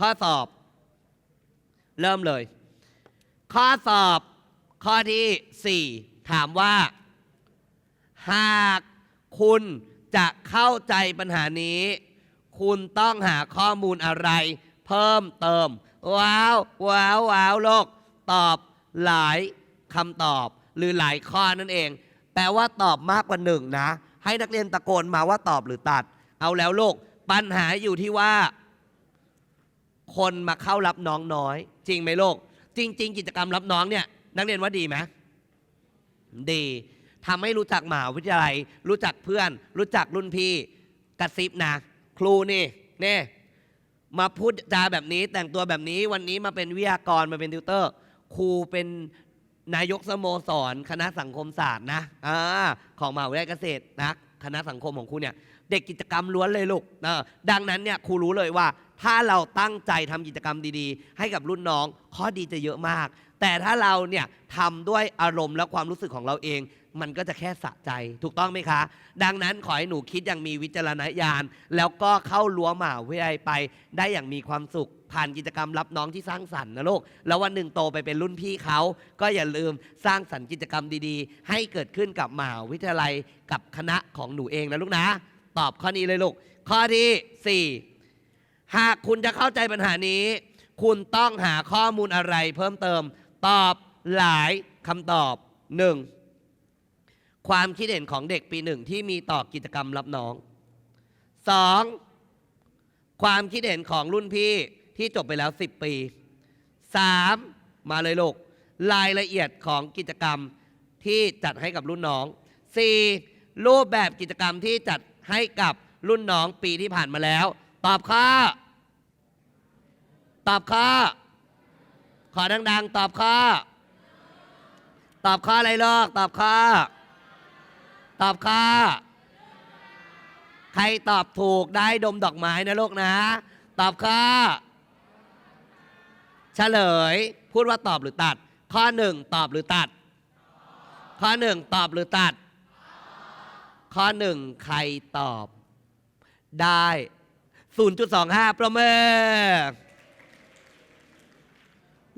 ข้อสอบ เริ่มเลย ข้อสอบ ข้อที่ 4 ถามว่า หากคุณจะเข้าใจปัญหานี้ คุณต้องหาข้อมูลอะไร เพิ่มเติม ว้าว ว้าวว้าวโลก ตอบหลายคำตอบ หรือหลายข้อนั่นเอง แปลว่าตอบมากกว่าหนึ่งนะ ให้นักเรียนตะโกนมาว่าตอบหรือตัด เอาแล้วโลก ปัญหาอยู่ที่ว่า คนมาเข้ารับน้องน้อย จริงไหมลูกจริง ๆ กิจกรรมรับน้องเนี่ยนักเรียนว่าดีไหมดีทำให้รู้จักมหาวิทยาลัย รู้จักเพื่อน รู้จักรุ่นพี่กระซิบนะครูนี่เน่มาพูดจาแบบนี้แต่งตัวแบบนี้วันนี้มาเป็นวิทยากรมาเป็นติวเตอร์ ครูเป็นนายกสโมสร คณะสังคมศาสตร์นะอของมหาวิทยาลัยเกษตรนะคณะสังคมของครูเนี่ย เด็กกิจกรรมล้วนเลยลูกเออดังนั้นเนี่ยครูรู้เลยว่า ถ้าเราตั้งใจทำกิจกรรมดีๆ ให้กับรุ่นน้องข้อดีจะเยอะมาก แต่ถ้าเราเนี่ยทำด้วยอารมณ์และความรู้สึกของเราเอง มันก็จะแค่สะใจถูกต้องไหมคะ ดังนั้นขอให้หนูคิดอย่างมีวิจารณญาณ แล้วก็เข้ารั้วหมาวิทยาลัยไป ได้อย่างมีความสุขผ่านกิจกรรมรับน้องที่สร้างสรรค์นะลูก แล้ววันหนึ่งโตไปเป็นรุ่นพี่เขา ก็อย่าลืมสร้างสรรค์กิจกรรมดีๆ ให้เกิดขึ้นกับมหาวิทยาลัยกับคณะของหนูเองนะลูกนะ ตอบข้อนี้เลยลูก ข้อที่ 4 หากคุณจะเข้าใจปัญหานี้ คุณต้องหาข้อมูลอะไรเพิ่มเติม ตอบหลายคำตอบ 1. ความคิดเห็นของเด็กปีหนึ่งที่มีต่อกิจกรรมรับน้อง 2. ความคิดเห็นของรุ่นพี่ที่จบไปแล้ว 10 ปี 3. มาเลยลูก รายละเอียดของกิจกรรมที่จัดให้กับรุ่นน้อง 4. รูปแบบกิจกรรมที่จัด ให้กับรุ่นน้องปีที่ผ่านมาแล้ว ตอบข้อ ตอบข้อ ขอดัง ๆ ตอบข้อ ตอบข้ออะไรลูกตอบข้อ ตอบข้อ ใครตอบถูกได้ดมดอกไม้นะลูกนะ ตอบข้อ เฉลย พูดว่าตอบหรือตัด ข้อหนึ่งตอบหรือตัด ข้อหนึ่งตอบหรือตัด ข้อหนึ่งใครตอบ ได้ 0.25 ประเมิน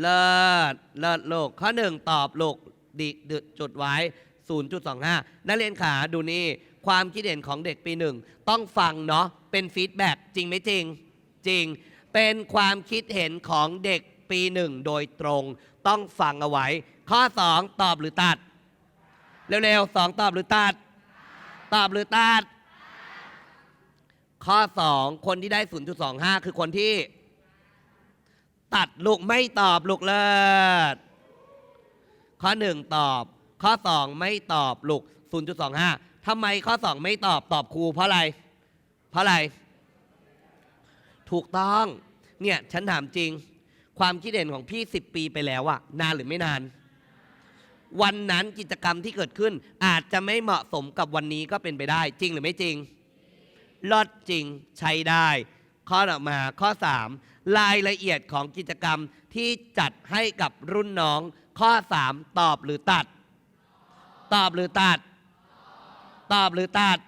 เลิศเลิศลูกข้อหนึ่งตอบลูกดิดจุดไว้ 0.25 นักเรียนขาดูนี่ ความคิดเห็นของเด็กปีหนึ่ง ต้องฟังเนาะเป็นฟีดแบ็กจริงไหมจริง จริง เป็นความคิดเห็นของเด็กปีหนึ่งโดยตรง ต้องฟังเอาไว้ ข้อ 2 ตอบหรือตัด เร็วๆสองตอบหรือตัด ตอบหรือตัด ข้อ 2 คนที่ได้ 0.25 คือคนที่ ตัดลูกไม่ตอบลูกเลิศ ข้อ 1 ตอบ ข้อ 2 ไม่ตอบลูก 0.25 ทำไมข้อ 2 ไม่ตอบตอบครูเพราะอะไร เพราะอะไร ถูกต้อง เนี่ย ฉันถามจริง ความคิดเห็นของพี่ 10 ปีไปแล้วอะนานหรือไม่นาน วันนั้นกิจกรรมที่เกิดขึ้น อาจจะไม่เหมาะสมกับวันนี้ก็เป็นไปได้จริงหรือไม่จริงลดจริงใช้ได้ ข้อต่อมาข้อ 3 รายละเอียดของกิจกรรมที่จัดให้กับรุ่นน้อง ข้อ 3 ตอบหรือตัด ตอบหรือตัด ตอบหรือตัด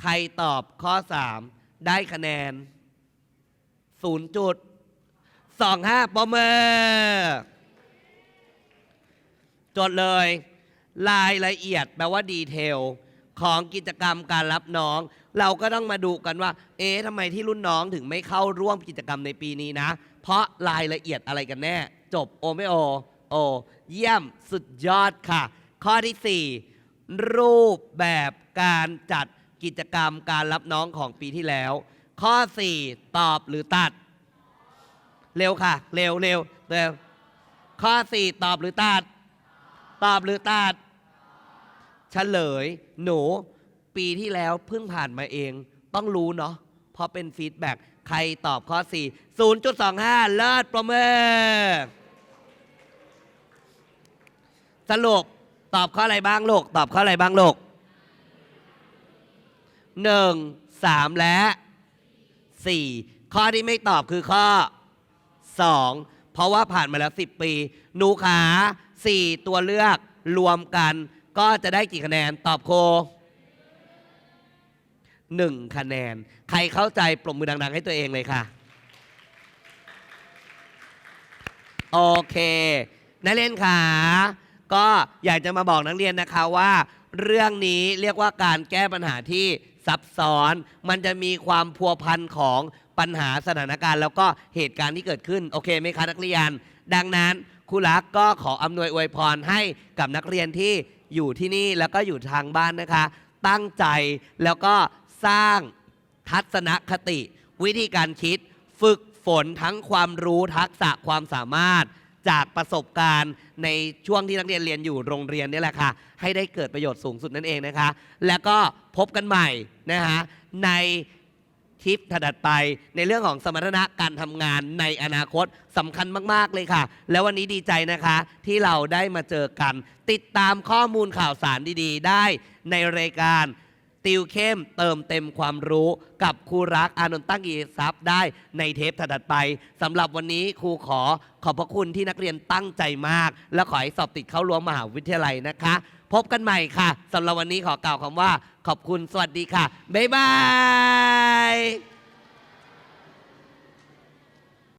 ใครตอบข้อ 3 ได้คะแนน0.25ปรบมือ จดเลยรายละเอียดแปลว่าดีเทลของกิจกรรมการรับน้อง เราก็ต้องมาดูกันว่า เอ๊ะทำไมที่รุ่นน้องถึงไม่เข้าร่วมกิจกรรมในปีนี้นะ เพราะรายละเอียดอะไรกันแน่ จบโอไม่โอโอเยี่ยมสุดยอดค่ะ ข้อที่ 4 รูปแบบการจัดกิจกรรมการรับน้องของปีที่แล้ว ข้อ 4 ตอบหรือตัด เร็วค่ะ เร็วเร็วเร็วข้อ 4 ตอบหรือตัด ตอบหรือตัดเฉลย หนูปีที่แล้วเพิ่งผ่านมาเอง ต้องรู้เนาะเพราะเป็นฟีดแบ็กใครตอบข้อ 4 0.25 เลิศประเมินสรุปตอบข้ออะไรบ้างลูก ตอบข้ออะไรบ้างลูกหนึ่งสามและสี่ข้อที่ไม่ตอบคือข้อ2 เพราะว่าผ่านมาแล้ว 10 ปี หนูขา 4 ตัวเลือกรวมกัน ก็จะได้กี่คะแนนตอบโคหนึ่งคะแนน ใครเข้าใจปรบมือดัง ๆ ให้ตัวเองเลยค่ะ โอเค นักเรียนขาก็อยากจะมาบอกนักเรียนนะคะว่า เรื่องนี้เรียกว่าการแก้ปัญหาที่ซับซ้อน มันจะมีความพัวพันของ ปัญหาสถานการณ์ แล้วก็เหตุการณ์ที่เกิดขึ้น โอเคไหมคะนักเรียน ดังนั้นครูรักก็ขออำนวยอวยพรให้กับนักเรียนที่อยู่ที่นี่แล้วก็อยู่ทางบ้านนะคะ ตั้งใจแล้วก็สร้างทัศนคติ วิธีการคิด ฝึกฝนทั้งความรู้ทักษะความสามารถจากประสบการณ์ในช่วงที่นักเรียนเรียนอยู่โรงเรียนนี่แหละค่ะ ให้ได้เกิดประโยชน์สูงสุดนั่นเองนะคะ แล้วก็พบกันใหม่นะคะใน ทริปถัดไป ในเรื่องของสมรรถนะการทำงานในอนาคตสำคัญมาก ๆ เลยค่ะ แล้ววันนี้ดีใจนะคะ ที่เราได้มาเจอกัน ติดตามข้อมูลข่าวสารดีๆ ได้ในรายการติวเข้มเติมเต็มความรู้กับครูรักอานนท์ตั้งกีทรัพย์ได้ในเทปถัดไปสำหรับวันนี้ครูขอขอบพระคุณที่นักเรียนตั้งใจมาก และขอให้สอบติดเข้าร่วมมหาวิทยาลัยนะคะ พบกันใหม่ค่ะสำหรับวันนี้ขอกล่าวคำว่า ขอบคุณสวัสดีค่ะ บ๊ายบาย Bye.